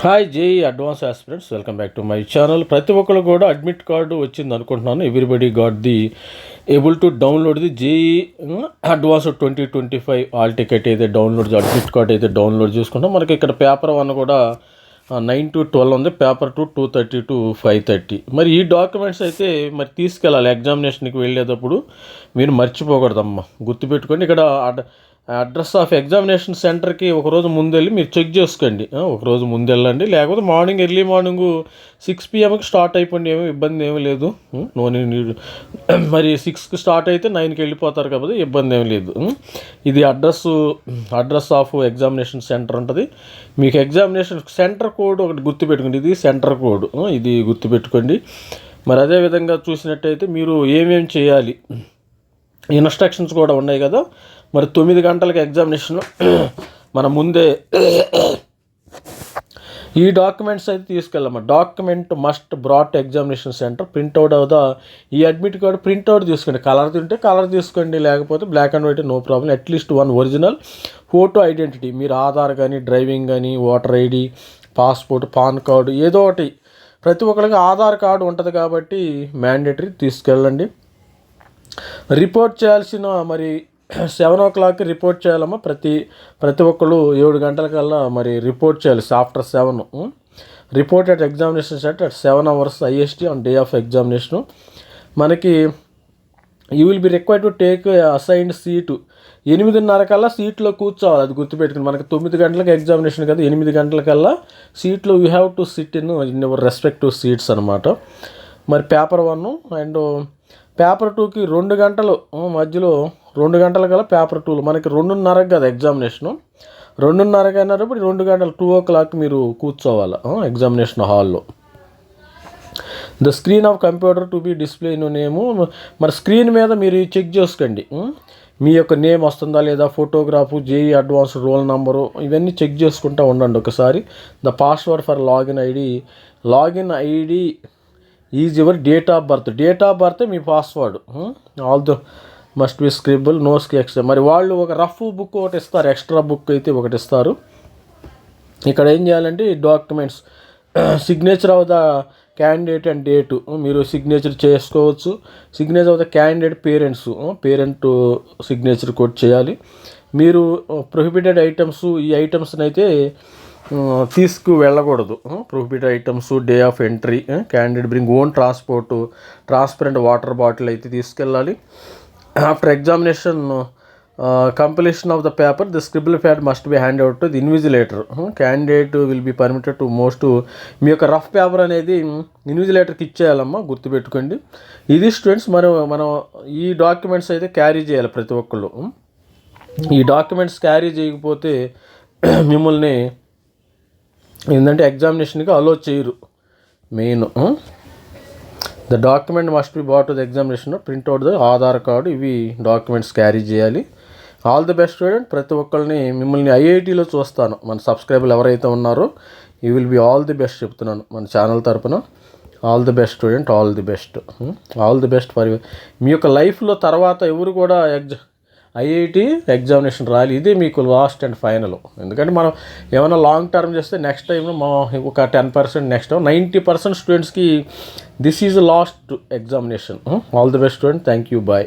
Hi JEE advance aspirants welcome back to my channel. ప్రతి ఒక్కరు కూడా అడ్మిట్ కార్డు వచ్చింది అనుకుంటున్నాను. Everybody got the able to download the JEE advance twenty twenty five hall ticket అయితే download admit card అయితే download చేసుకుంటాం. మనకి ఇక్కడ పేపర్ వన్ కూడా నైన్ టు ట్వెల్వ్ ఉంది. Paper two two thirty to five thirty. మరి ఈ డాక్యుమెంట్స్ అయితే మరి తీసుకెళ్ళాలి. ఎగ్జామినేషన్కి వెళ్ళేటప్పుడు మీరు మర్చిపోకూడదమ్మా. గుర్తుపెట్టుకొని ఇక్కడ అడ్రస్ ఆఫ్ ఎగ్జామినేషన్ సెంటర్కి ఒకరోజు ముందెళ్ళి మీరు చెక్ చేసుకోండి. ఒకరోజు ముందు వెళ్ళండి లేకపోతే మార్నింగ్ ఎర్లీ మార్నింగ్ సిక్స్ పిఎంకి స్టార్ట్ అయిపోయింది ఏమీ ఇబ్బంది ఏమీ లేదు. ఉం, మరి సిక్స్కి స్టార్ట్ అయితే నైన్కి వెళ్ళిపోతారు కాబట్టి ఇబ్బంది ఏమీ లేదు. ఇది address address of examination centre ఉంటుంది. మీకు ఎగ్జామినేషన్ సెంటర్ కోడ్ ఒకటి గుర్తుపెట్టుకోండి. ఇది సెంటర్ కోడ్. ఇది గుర్తుపెట్టుకోండి. మరి అదే విధంగా చూసినట్టయితే మీరు ఏమేమి చేయాలి? ఇన్స్ట్రక్షన్స్ కూడా ఉన్నాయి కదా. మరి తొమ్మిది గంటలకు ఎగ్జామినేషన్ మన ముందే ఈ డాక్యుమెంట్స్ అయితే తీసుకెళ్ళమ్మా document must brought examination centre. Printout అవుదా? ఈ అడ్మిట్ కార్డు ప్రింట్అవుట్ తీసుకోండి. కలర్ తింటే కలర్ తీసుకోండి. లేకపోతే black and white no problem atleast one original photo identity మీరు ఆధార్ కానీ డ్రైవింగ్ కానీ voter ID passport PAN card ఏదో ఒకటి. ప్రతి ఒక్కరికి ఆధార్ కార్డు ఉంటుంది కాబట్టి మ్యాండేటరీ తీసుకెళ్ళండి. రిపోర్ట్ చేయాల్సిన మరి సెవెన్ ఓ క్లాక్కి రిపోర్ట్ చేయాలమ్మా. ప్రతి ప్రతి ఒక్కళ్ళు ఏడు గంటలకల్లా మరి రిపోర్ట్ చేయాలి. After seven report at examination set at seven hours IST on day of examination మనకి you will be required to take assigned seat ఎనిమిదిన్నర కల్లా సీట్లో కూర్చోవాలి. అది గుర్తుపెట్టుకుని మనకి తొమ్మిది గంటలకు ఎగ్జామినేషన్ కదా. ఎనిమిది గంటలకల్లా సీట్లో you have to sit in in your respective seats అనమాట మరి పేపర్ వన్ అండ్ పేపర్ టూకి రెండు గంటలు మధ్యలో రెండు గంటల కల పేపర్ టూలు మనకి రెండున్నరకు కదా ఎగ్జామినేషను రెండున్నరకు అయినప్పుడు రెండు గంటలు టూ ఓ క్లాక్ మీరు కూర్చోవాలి. ఎగ్జామినేషన్ హాల్లో the screen of computer to be display in name మరి స్క్రీన్ మీద మీరు చెక్ చేసుకోండి. మీ యొక్క నేమ్ వస్తుందా లేదా? Photograph JEE advance roll number ఇవన్నీ చెక్ చేసుకుంటూ ఉండండి ఒకసారి. The password for login ID login ID is your date of birth date of birth me password all the must be scribble నోస్కి extra మరి వాళ్ళు ఒక రఫ్ బుక్ ఒకటి ఇస్తారు extra book అయితే ఒకటి ఇస్తారు. ఇక్కడ ఏం చేయాలంటే documents signature of the candidate and date మీరు సిగ్నేచర్ చేసుకోవచ్చు. Signature of the candidate parents parent signature కూడా చేయాలి. మీరు uh, ప్రొహిబిటెడ్ ఐటమ్స్ ఈ ఐటమ్స్ని అయితే తీసుకు వెళ్ళకూడదు prohibited items day of entry candidate bring own transport transparent water bottle అయితే తీసుకెళ్ళాలి. After examination completion of the paper the scribble pad must be hand out to the invigilator candidate will be permitted to most మీ యొక్క rough paper అనేది ఇన్విజిలేటర్కి ఇచ్చేయాలమ్మా గుర్తుపెట్టుకోండి. ఇది students మనం మనం ఈ documents అయితే క్యారీ చేయాలి ప్రతి ఒక్కళ్ళు. Hmm, ఈ డాక్యుమెంట్స్ క్యారీ చేయకపోతే మిమ్మల్ని ఏంటంటే ఎగ్జామినేషన్కి అలో చేయరు. Main the document must be brought the examination print out the Aadhaar card ఇవి డాక్యుమెంట్స్ క్యారీ చేయాలి. ఆల్ ది బెస్ట్ స్టూడెంట్ ప్రతి ఒక్కరిని మిమ్మల్ని ఐఐటీలో చూస్తాను. మన సబ్స్క్రైబర్లు ఎవరైతే ఉన్నారో you will be all the best చెప్తున్నాను మన ఛానల్ తరపున. All the best student all the best all the best for మీ యొక్క లైఫ్లో తర్వాత ఎవరు కూడా ఎగ్జా ఐఐటి ఎగ్జామినేషన్ రాయాలి. ఇదే మీకు లాస్ట్ అండ్ ఫైనల్. ఎందుకంటే మనం ఏమైనా లాంగ్ టర్మ్ చేస్తే నెక్స్ట్ టైం మనం ఒక ten percent next ninety percent స్టూడెంట్స్కి this is last examination. All the best student. Thank you bye.